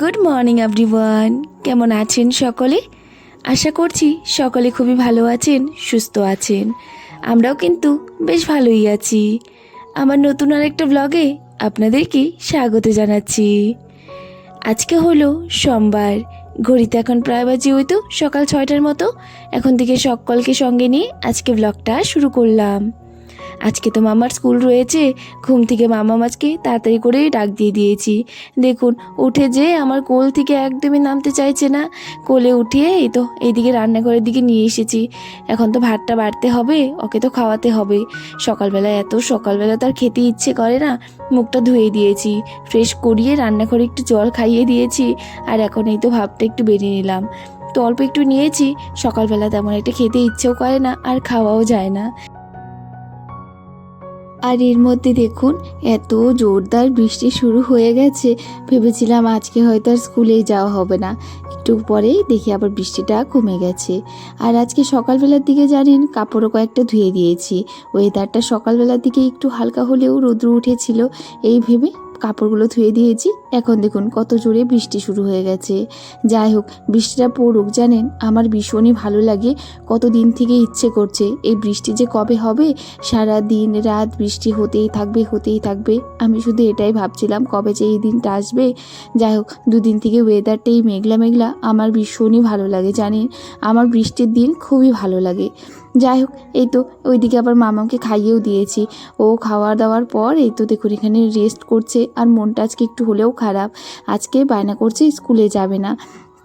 Good morning everyone কেমন আছেন সকলে? আশা করছি সকলে খুবই ভালো আছেন, সুস্থ আছেন। আমরাও কিন্তু বেশ ভালোই আছি। আমার নতুন আরেকটা ব্লগে আপনাদেরকে স্বাগত জানাচ্ছি। আজকে হলো সোমবার। ঘড়িতে এখন প্রায় বাজে হয়তো সকাল ছয়টার মতো। এখন থেকে সকলকে সঙ্গে নিয়ে আজকে ব্লগটা শুরু করলাম। আজকে তো মামার স্কুল রয়েছে, ঘুম থেকে মামা মাছকে তাড়াতাড়ি করেই ডাক দিয়ে দিয়েছি। দেখুন, উঠে যে আমার কোল থেকে একদমই নামতে চাইছে না, কোলে উঠিয়ে এই তো এইদিকে রান্নাঘরের দিকে নিয়ে এসেছি। এখন তো ভাতটা বাড়তে হবে, ওকে তো খাওয়াতে হবে। সকালবেলা এত, সকালবেলা তার খেতে ইচ্ছে করে না, মুখটা ধুয়ে দিয়েছি, ফ্রেশ করিয়ে রান্নাঘরে একটু জল খাইয়ে দিয়েছি, আর এখন এই তো ভাবটা একটু বেরিয়ে নিলাম। তো অল্প একটু নিয়েছি, সকালবেলা তেমন একটা খেতে ইচ্ছেও করে না, আর খাওয়াও যায় না। আর এর মধ্যে দেখুন, এত জোরদার বৃষ্টি শুরু হয়ে গেছে। ভেবেছিলাম আজকে হয়তো আর স্কুলে যাওয়া হবে না। একটু পরেই দেখি আবার বৃষ্টিটা কমে গেছে। আর আজকে সকালবেলার দিকে জানেন, কাপড়ও কয়েকটা ধুয়ে দিয়েছি। ওয়েদারটা সকালবেলার দিকে একটু হালকা হলেও রোদ্র উঠেছিল, এই ভেবে কাপড়গুলো ধুয়ে দিয়েছি। এখন দেখুন কত জোরে বৃষ্টি শুরু হয়ে গেছে। যাই হোক, বৃষ্টিটা পড়ুক, জানেন? আমার ভীষণই ভালো লাগে। কত দিন থেকে ইচ্ছে করছে, এই বৃষ্টি যে কবে হবে? সারা দিন রাত বৃষ্টি হতেই থাকবে হতেই থাকবে। আমি শুধু এটাই ভাবছিলাম, কবে যে এই দিনটা আসবে। যাই হোক, দুদিন থেকে ওয়েদারটাই মেঘলা মেঘলা আমার ভীষণই ভালো লাগে, জানেন? আমার বৃষ্টির দিন খুবই ভালো লাগে। যাই হোক, এই তো ওইদিকে আবার মামাকে খাইয়েও দিয়েছি। ও খাওয়া দাওয়ার পর এই তো দেখুন এখানে রেস্ট করছে। আর মনটা আজকে একটু হলেও খারাপ। আজকে বায়না করছে স্কুলে যাবে না।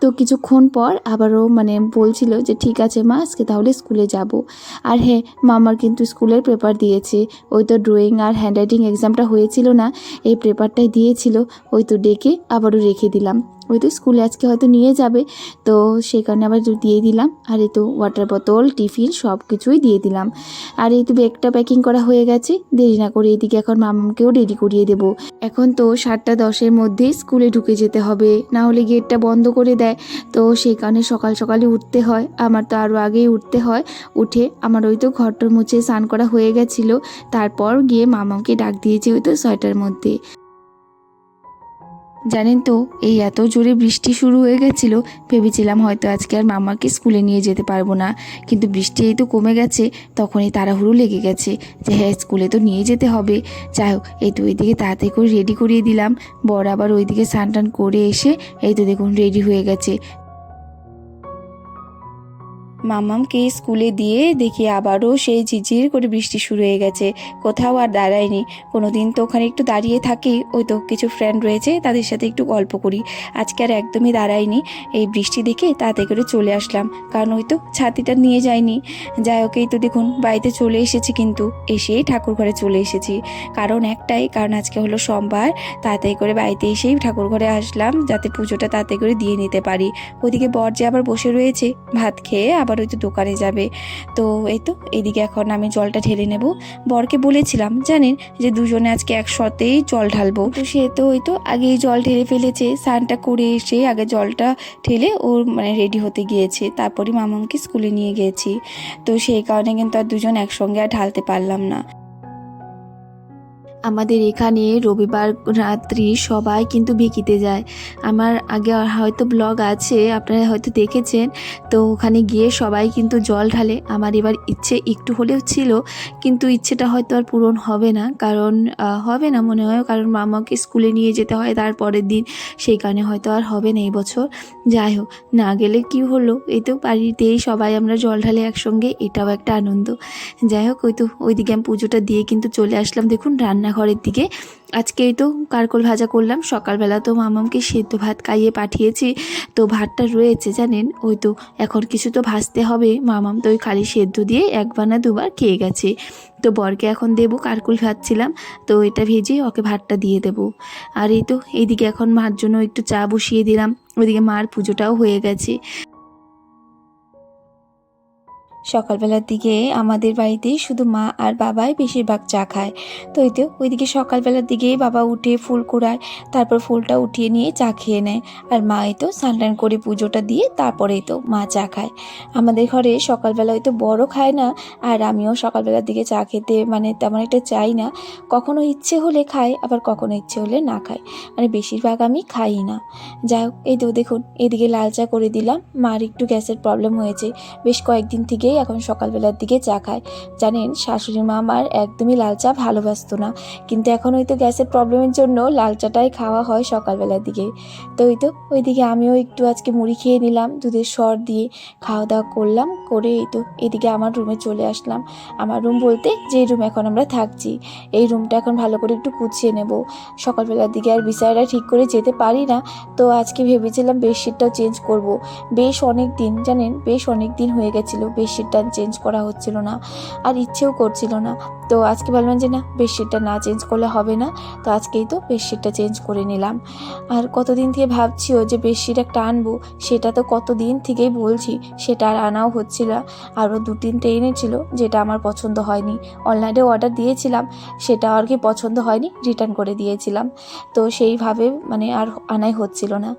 তো কিছুক্ষণ পর আবারও মানে বলছিল যে, ঠিক আছে মা, আজকে তাহলে স্কুলে যাব। আর হ্যাঁ মামার কিন্তু স্কুলের পেপার দিয়েছে। ওই তো ড্রয়িং আর হ্যান্ডরাইটিং এক্সামটা হয়েছিল না, এই পেপারটাই দিয়েছিল। ওই তো ডেকে আবারও রেখে দিলাম। ওই তো স্কুলে আজকে হয়তো নিয়ে যাবে। তো সেই কারণে আবার দিয়ে দিলাম। আর এই তো ওয়াটার বোতল টিফিন সব কিছুই দিয়ে দিলাম। আর এই তো ব্যাগটা প্যাকিং করা হয়ে গেছে। দেরি না করে এদিকে এখন মামাকেও রেডি করিয়ে দেব। এখন তো সাতটা দশের মধ্যেই স্কুলে ঢুকে যেতে হবে। না হলে গেটটা বন্ধ করে দেয়। তো সেই কারণে সকাল সকালে উঠতে হয়। আমার তো আরও আগেই উঠতে হয়। উঠে আমার ওই তো ঘরটর মুছে স্নান করা হয়ে গেছিল। তারপর গিয়ে মামাকে ডাক দিয়েছি ওই তো ছয়টার মধ্যে। জানেন তো, এই এত জোরে বৃষ্টি শুরু হয়ে গেছিল, ভেবেছিলাম হয়তো আজকে আর মামাকে স্কুলে নিয়ে যেতে পারব না। কিন্তু বৃষ্টি এই তো কমে গেছে, তখনই তাড়াহুড়ো লেগে গেছে যে হ্যাঁ স্কুলে তো নিয়ে যেতে হবে। যাই হোক, এই তো ওইদিকে তাড়াতাড়ি করে রেডি করিয়ে দিলাম। বর আবার ওইদিকে স্নান টান করে এসে এই তো দেখুন রেডি হয়ে গেছে। মামামকে স্কুলে দিয়ে দেখি আবারও সেই ঝিরঝির করে বৃষ্টি শুরু হয়ে গেছে। কোথাও আর দাঁড়ায়নি। কোনো দিন তো ওখানে একটু দাঁড়িয়ে থাকি, ওই তো কিছু ফ্রেন্ড রয়েছে, তাদের সাথে একটু গল্প করি। আজকে আর একদমই দাঁড়ায়নি। এই বৃষ্টি দেখে তাতে করে চলে আসলাম। কারণ ওই তো ছাতিটা নিয়ে যায়নি। যাই হোক, এই তো দেখুন, বাড়িতে চলে এসেছি কিন্তু। এসেই ঠাকুর ঘরে চলে এসেছি। কারণ একটাই, কারণ আজকে হলো সোমবার তাড়াতাড়ি করে বাড়িতে এসেই ঠাকুর ঘরে আসলাম, যাতে পুজোটা তাড়াতাড়ি করে দিয়ে নিতে পারি। ওদিকে বর যে আবার বসে রয়েছে, ভাত খেয়ে আবার ওই তো দোকানে যাবে। তো এই তো এদিকে এখন আমি জলটা ঢেলে নেব। বরকে বলেছিলাম, জানেন যে দুজনে আজকে একসাথেই জল ঢালবো। তো সে তো ওই তো আগেই জল ঢেলে ফেলেছে, স্নানটা করে এসে আগে জলটা ঢেলে ওর মানে রেডি হতে গিয়েছে। তারপরে মামাকে স্কুলে নিয়ে গিয়েছি তো সেই কারণে কিন্তু আর দুজন একসঙ্গে আর ঢালতে পারলাম না। আমাদের এখানে রবিবার রাত্রি সবাই কিন্তু বিকিতে যায়। আমার আগে হয়তো ব্লগ আছে, আপনারা হয়তো দেখেছেন। তো ওখানে গিয়ে সবাই কিন্তু জল ঢালে। আমার এবার ইচ্ছে একটু হলেও ছিল, কিন্তু ইচ্ছেটা হয়তো আর পূরণ হবে না। কারণ হবে না মনে হয়। কারণ মামাকে স্কুলে নিয়ে যেতে হয় তার পরের দিন। সেই কারণে হয়তো আর হবে না এই বছর। যাই হোক, না গেলে কি হলো? এই তো বাড়িতেই সবাই আমরা জল ঢালে একসঙ্গে। এটাও একটা আনন্দ। যাই হোক, ওই তো, ওইদিকে আমি পুজোটা দিয়ে কিন্তু চলে আসলাম। দেখুন রান্নাঘরের দিকে। আজকেই তো কারকোল ভাজা করলাম, সকালবেলা তো মামামকে সেদ্ধ ভাত খাইয়ে পাঠিয়েছি। তো ভাতটা রয়েছে জানেন? ওই তো এখন কিছু তো ভাজতে হবে। মামাম তো ওই খালি সেদ্ধ দিয়ে একবার না দুবার খেয়ে গেছে। তো বরকে এখন দেবো কারকুল ভাজছিলাম তো এটা ভেজে ওকে ভাতটা দিয়ে দেবো। আর এই তো, এইদিকে এখন মার জন্য একটু চা বসিয়ে দিলাম। ওইদিকে মার পুজোটাও হয়ে গেছে। সকালবেলার দিকে আমাদের বাড়িতে শুধু মা আর বাবাই বেশিরভাগ চা খায়। তো এই তো, ওইদিকে সকালবেলার দিকে বাবা উঠে ফুল কুড়ায়, তারপর ফুলটা উঠিয়ে নিয়ে চা খেয়ে নেয়। আর মা এই তো স্নান করে পুজোটা দিয়ে তারপরেই তো মা চা খায়। আমাদের ঘরে সকালবেলা হয়তো বড় খায় না, আর আমিও সকালবেলার দিকে চা খেতে মানে তেমন একটা চাই না। কখনো ইচ্ছে হলে খাই আবার কখনো ইচ্ছে হলে না খাই মানে বেশিরভাগ আমি খাই না। যাই হোক, এই তো দেখুন, এদিকে লাল চা করে দিলাম। মার একটু গ্যাসের প্রবলেম হয়েছে। বেশ কয়েকদিন এখন সকালবেলার দিকে চা খায়। জানেন, শাশুড়ি মা আমার একদমই লাল চা ভালোবাসতো না। কিন্তু এখন ওই তো গ্যাসের প্রবলেমের জন্য লাল চাটাই খাওয়া হয় সকালবেলার দিকে। তো ওই তো ওইদিকে আমিও একটু আজকে মুড়ি খেয়ে নিলাম, দুধের সর দিয়ে খাওয়া দাওয়া করলাম, করে এই তো এদিকে আমার রুমে চলে আসলাম। আমার রুম বলতে যে রুম এখন আমরা থাকছি, এই রুমটা এখন ভালো করে একটু গুছিয়ে নেব। সকালবেলার দিকে আর বিছানাটা ঠিক করে যেতে পারি না, তো আজকে ভেবেছিলাম বেডশিটটাও চেঞ্জ করব। বেশ অনেক দিন জানেন, বেশ অনেক দিন হয়ে গেছিল বেডশিটটা চেঞ্জ করা হচ্ছিল না, আর ইচ্ছেও করছিল না। তো আজকে বললাম যে না বেডশিটটা না চেঞ্জ করলে হবে না, তো আজকেই তো বেডশিটটা চেঞ্জ করে নিলাম। আর কতদিন থেকে ভাবছিও যে বেডশিট একটা আনব, সেটা তো কতদিন থেকেই বলছি, সেটা আর আনাও হচ্ছিল আরও দু তিনটে এনেছিল, যেটা আমার পছন্দ হয়নি। অনলাইনে অর্ডার দিয়েছিলাম, সেটা আর কি পছন্দ হয়নি রিটার্ন করে দিয়েছিলাম। তো সেইভাবে মানে আর আনাই হচ্ছিল না।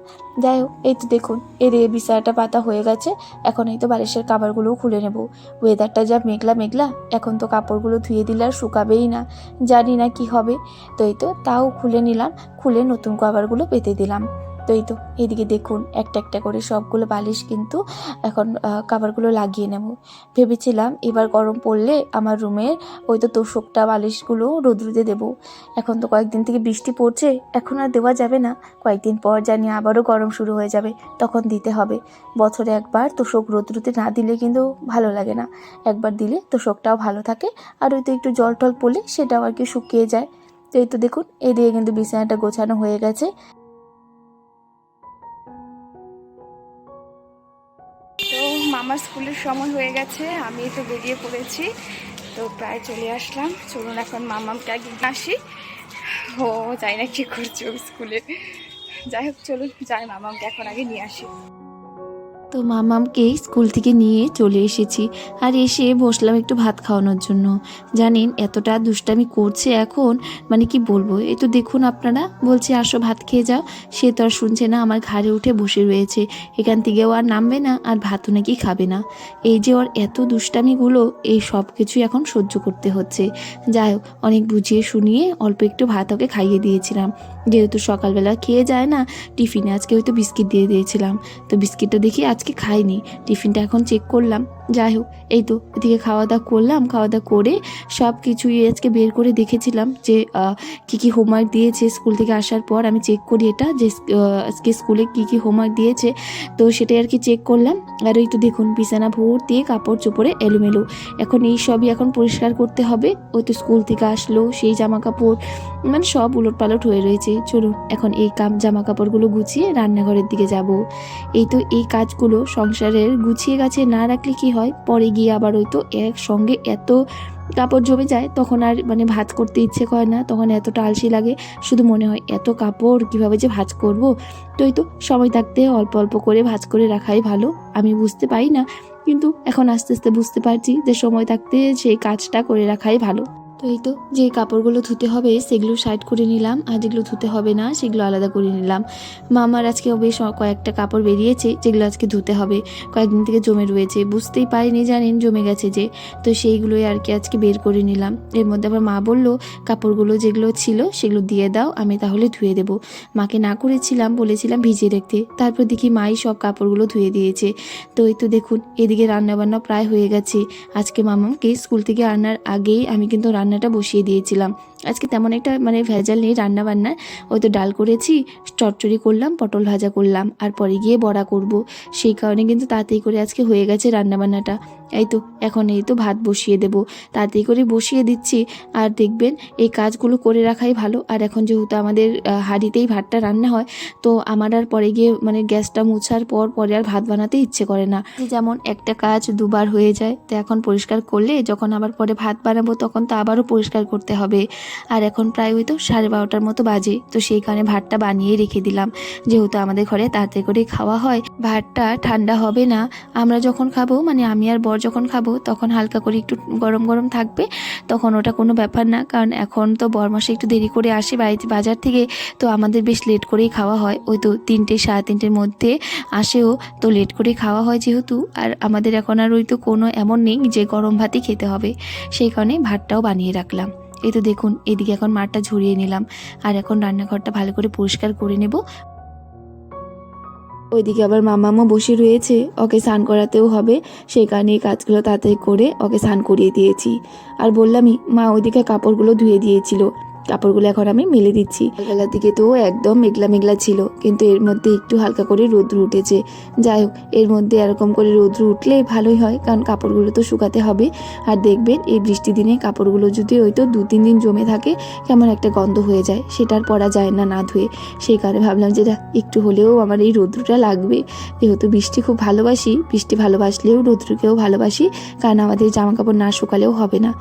যাই হোক, এই তো দেখুন এদিকে বিছানাটা পাতা হয়ে গেছে, এখন এই তো বালিশের কাপড়গুলোও খুলে নেব। ওয়েদারটা যা মেঘলা মেঘলা, এখন তো কাপড়গুলো ধুয়ে দিলে আর শুকাবেই না। জানি না কি হবে। তো এই তো, তাও খুলে নিলাম। খুলে নতুন কভারগুলো পেতে দিলাম। তো এই তো এদিকে দেখুন, একটা একটা করে সবগুলো বালিশ কিন্তু এখন কাভারগুলো লাগিয়ে নেব। ভেবেছিলাম এবার গরম পড়লে আমার রুমের ওই তো তোষকটা বালিশগুলো রোদ্রুতে দেবো। এখন তো কয়েকদিন থেকে বৃষ্টি পড়ছে, এখন আর দেওয়া যাবে না। কয়েকদিন পর জানি আবারও গরম শুরু হয়ে যাবে, তখন দিতে হবে। বছরে একবার তোষক রোদ্রুতে না দিলে কিন্তু ভালো লাগে না। একবার দিলে তোষকটাও ভালো থাকে, আর ওই তো একটু জল টল পড়লে সেটাও আর কি শুকিয়ে যায়। তো এই তো দেখুন, এদিকে কিন্তু বিছানাটা গোছানো হয়ে গেছে। তো মামার স্কুলের সময় হয়ে গেছে, আমি তো বেরিয়ে পড়েছি, তো প্রায় চলে আসলাম। চলুন এখন মামামকে আগে আসি। ও যাই না কি করছ স্কুলে। যাই হোক, চলুন, যাই, মামামকে এখন আগে নিয়ে আসি। তো মামামকে স্কুল থেকে নিয়ে চলে এসেছি। আর এসে বসলাম একটু ভাত খাওয়ানোর জন্য। জানেন, এতটা দুষ্টামি করছে এখন মানে কি বলব? এই তো দেখুন আপনারা, বলছে, আসো ভাত খেয়ে যাও। সে তো আর শুনছে না, আমার ঘাড়ে উঠে বসে রয়েছে। এখান থেকেও আর নামবে না, আর ভাতও নাকি খাবে না। এই যে ওর এত দুষ্টামিগুলো, এই সব কিছুই এখন সহ্য করতে হচ্ছে। যাই হোক, অনেক বুঝিয়ে শুনিয়ে অল্প একটু ভাত ওকে খাইয়ে দিয়েছিলাম। যেহেতু সকালবেলা খেয়ে যায় না, টিফিনে আজকে হয়তো বিস্কিট দিয়ে দিয়েছিলাম। তো বিস্কিটটা দেখি আজকে খাইনি। টিফিনটা এখন চেক করলাম। যাই হোক, এই তো এদিকে খাওয়া দাওয়া করলাম খাওয়া দাওয়া করে সব কিছুই আজকে বের করে দেখেছিলাম যে কি কি হোমওয়ার্ক দিয়েছে স্কুল থেকে আসার পর। আমি চেক করি এটা যে আজকে স্কুলে কি কি হোমওয়ার্ক দিয়েছে। তো সেটাই আর কি চেক করলাম। আর ওই তো দেখুন, বিছানা ভর্তি, কাপড় চোপড়ে এলোমেলো। এখন এই সবই এখন পরিষ্কার করতে হবে। ওই তো স্কুল থেকে আসলো, সেই জামা কাপড় মানে সব উলট পালট হয়ে রয়েছে। চলুন, এখন এই কাম জামা কাপড়গুলো গুছিয়ে রান্নাঘরের দিকে যাব। এই তো এই কাজগুলো সংসারের গুছিয়ে গাছে না রাখলে কি হয়, পরে গিয়ে আবার ওই তো একসঙ্গে এত কাপড় জমে যায়, তখন আর মানে ভাজ করতে ইচ্ছে করে না, তখন এতটা আলসি লাগে, শুধু মনে হয় এত কাপড় কীভাবে যে ভাজ করব? তো এই তো সময় থাকতে অল্প অল্প করে ভাজ করে রাখাই ভালো, আমি বুঝতে পারি না, কিন্তু এখন আস্তে আস্তে বুঝতে পারছি যে সময় থাকতে সেই কাজটা করে রাখাই ভালো। তো এই তো যে কাপড়গুলো ধুতে হবে সেগুলো সাইড করে নিলাম, আর যেগুলো ধুতে হবে না সেগুলো আলাদা করে নিলাম। মামার আজকে বেশ কয়েকটা কাপড় বেরিয়েছে যেগুলো আজকে ধুতে হবে। কয়েকদিন থেকে জমে রয়েছে, বুঝতেই পারিনি জানেন জমে গেছে যে। তো সেইগুলোই আর কি আজকে বের করে নিলাম। এর মধ্যে আবার মা বলল, কাপড়গুলো যেগুলো ছিল সেগুলো দিয়ে দাও, আমি তাহলে ধুয়ে দেবো। মাকে না করেছিলাম, বলেছিলাম ভিজিয়ে রাখতে। তারপর দেখি মাই সব কাপড়গুলো ধুয়ে দিয়েছে। তো এই তো দেখুন, এদিকে রান্নাবান্না প্রায় হয়ে গেছে। আজকে মামাকে স্কুল থেকে আনার আগেই আমি কিন্তু রান্নাটা বসিয়ে দিয়েছিলাম। আজকে তেমন একটা মানে ভেজাল নেই রান্না বান্নার ওই তো ডাল করেছি, চচ্চড়ি করলাম, পটল ভাজা করলাম, আর পরে গিয়ে বড়া করব। সেই কারণে কিন্তু তাড়াতাড়ি করে আজকে হয়ে গেছে রান্না বান্নাটা এই তো, এখন এই তো ভাত বসিয়ে দেব। তাড়াতাড়ি করে বসিয়ে দিচ্ছি, আর দেখবেন এই কাজগুলো করে রাখাই ভালো। আর এখন যেহেতু আমাদের হাঁড়িতেই ভাতটা রান্না হয়, তো আমার আর পরে গিয়ে মানে গ্যাসটা মুছার পর পরে আর ভাত বানাতে ইচ্ছে করে না। যেমন একটা কাজ দুবার হয়ে যায়, তো এখন পরিষ্কার করলে যখন আবার পরে ভাত বানাবো তখন তো আবারও পরিষ্কার করতে হবে। আর এখন প্রায় ওই তো সাড়ে বারোটার মতো বাজে, তো সেই কারণে ভাতটা বানিয়ে রেখে দিলাম। যেহেতু আমাদের ঘরে তাড়াতাড়ি করে খাওয়া হয়, ভাতটা ঠান্ডা হবে না, আমরা যখন খাব মানে আমি আর বর যখন খাব, তখন হালকা করে একটু গরম গরম থাকবে, তখন ওটা কোনো ব্যাপার না, কারণ এখন তো বরমাসে একটু দেরি করে আসে বাড়িতে বাজার থেকে, তো আমাদের বেশ লেট করেই খাওয়া হয়। ওই তো তিনটে, সাড়ে তিনটের মধ্যে আসেও, তো লেট করে খাওয়া হয় যেহেতু, আর আমাদের এখন আর ওই তো কোনো এমন নেই যে গরম ভাতই খেতে হবে। সেই কারণে ভাতটাও বানিয়ে রাখলাম। এই তো দেখুন, এদিকে এখন মাঠটা ঝরিয়ে নিলাম। আর এখন রান্নাঘরটা ভালো করে পরিষ্কার করে নেব। ওইদিকে আবার মামামা বসে রয়েছে, ওকে স্নান করাতেও হবে। সেই কারণে এই কাজগুলো তাড়াতাড়ি করে ওকে স্নান করিয়ে দিয়েছি। আর বললামই, মা ওইদিকে কাপড়গুলো ধুয়ে দিয়েছিল। কাপড়গুলো এখন আমি মেলে দিচ্ছি। বেলার দিকে তো একদম মেঘলা মেঘলা ছিল, কিন্তু এর মধ্যে একটু হালকা করে রোদ্র উঠেছে। যাই হোক, এর মধ্যে এরকম করে রোদ্র উঠলে ভালোই হয়, কারণ কাপড়গুলো তো শুকাতে হবে। আর দেখবেন, এই বৃষ্টি দিনে কাপড়গুলো যদি ওই তো দু তিন দিন জমে থাকে, কেমন একটা গন্ধ হয়ে যায়। সেটা আর পরা যায় না না ধুয়ে। সেই কারণে ভাবলাম যে একটু হলেও আমার এই রৌদ্রটা লাগবে। যেহেতু বৃষ্টি খুব ভালোবাসি, বৃষ্টি ভালোবাসলেও রৌদ্রকেও ভালোবাসি, কারণ আমাদের জামা কাপড় না শুকালেও হবে না।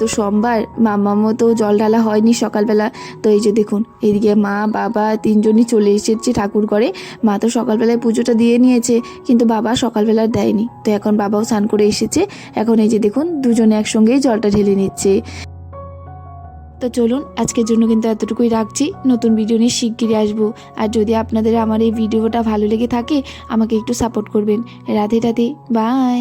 তো সোমবার, মামামও তো জল ঢালা হয়নি সকালবেলা। তো এই যে দেখুন, এদিকে মা, বাবা তিনজনই চলে এসেছে ঠাকুর ঘরে। মা তো সকালবেলায় পুজোটা দিয়ে নিয়েছে, কিন্তু বাবা সকালবেলা দেয়নি। তো এখন বাবাও স্নান করে এসেছে। এখন এই যে দেখুন, দুজনে একসঙ্গেই জলটা ঢেলে নিচ্ছে। তো চলুন, আজকের জন্য কিন্তু এতটুকুই রাখছি। নতুন ভিডিও নিয়ে শিগগিরই আসব। আর যদি আপনাদের আমার এই ভিডিওটা ভালো লেগে থাকে, আমাকে একটু সাপোর্ট করবেন। রাধে রাধে বাই